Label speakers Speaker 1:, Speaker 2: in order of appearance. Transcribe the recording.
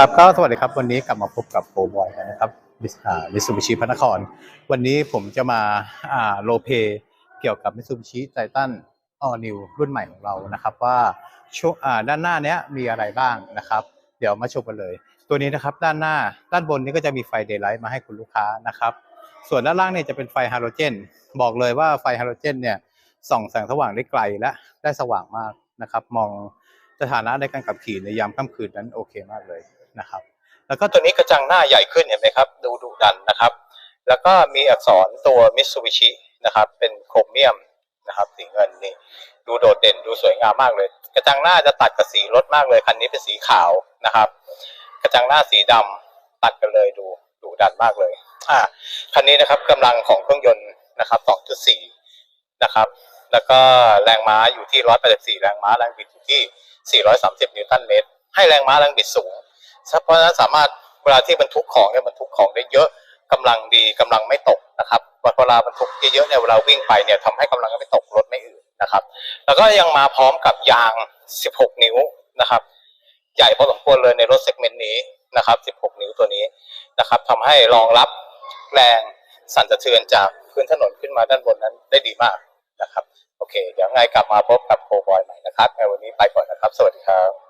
Speaker 1: ครับก็สวัสดีครับวันนี้กลับมาพบกับโกบอยกันนะครับมิสูบิชิพระนคร วันนี้ผมจะมาโลเปเกี่ยวกับมิสูบิชิไททันออนิวรุ่นใหม่ของเรานะครับว่าช่วงอ่าด้านหน้าเนี้ยมีอะไรบ้างนะครับ เดี๋ยวมาชมกันเลย ตัวนี้นะครับด้านหน้าด้านบนนี้ก็จะมีไฟเดย์ไลท์มาให้คุณลูกค้านะครับ ส่วนด้านล่างเนี่ยจะเป็นไฟฮาโลเจน บอกเลยว่าไฟฮาโลเจนเนี่ยส่องแสงสว่างได้ไกลและได้สว่างมากนะครับ มองสถานะในการขับขี่ในยามค่ำคืนนั้นโอเคมากเลย นะครับ แล้วก็ตัวนี้กระจังหน้าใหญ่ขึ้นเห็นไหมครับ ดูดุดันนะครับ แล้วก็มีอักษรตัวมิตซูบิชินะครับ เป็นโครเมียมนะครับ สีเงินนี่ดูโดดเด่นดูสวยงามมากเลย กระจังหน้าจะตัดกับสีรถมากเลยคันนี้เป็นสีขาวนะครับ กระจังหน้าสีดำตัดกันเลยดูดุดันมากเลยอ่าคันนี้นะครับกำลังของเครื่องยนต์นะครับ 2.4 นะครับ แล้วก็แรงม้าอยู่ที่ 184 แรงม้าแรงบิดอยู่ที่ 430 นิวตันเมตร ให้แรงม้าแรงบิดสูง เพราะฉะนั้นสามารถเวลาที่บรรทุกของเนี่ยบรรทุกของได้เยอะกำลังดีกำลังไม่ตกนะครับเวลาบรรทุกเยอะๆเนี่ยเวลาวิ่งไปเนี่ยทำให้กำลังไม่ตกรถไม่อืดนะครับ แล้วก็ยังมาพร้อมกับยาง 16 นิ้วนะครับ ใหญ่พอสมควรเลยในรถเซกเมนต์นี้นะครับ 16 นิ้วตัวนี้นะครับทำให้รองรับแรงสั่นสะเทือนจากพื้นถนนขึ้นมาด้านบนนั้นได้ดีมากนะครับ โอเค เดี๋ยวไงกลับมาพบกับโคบอยใหม่นะครับในวันนี้ไปก่อนนะครับ สวัสดีครับ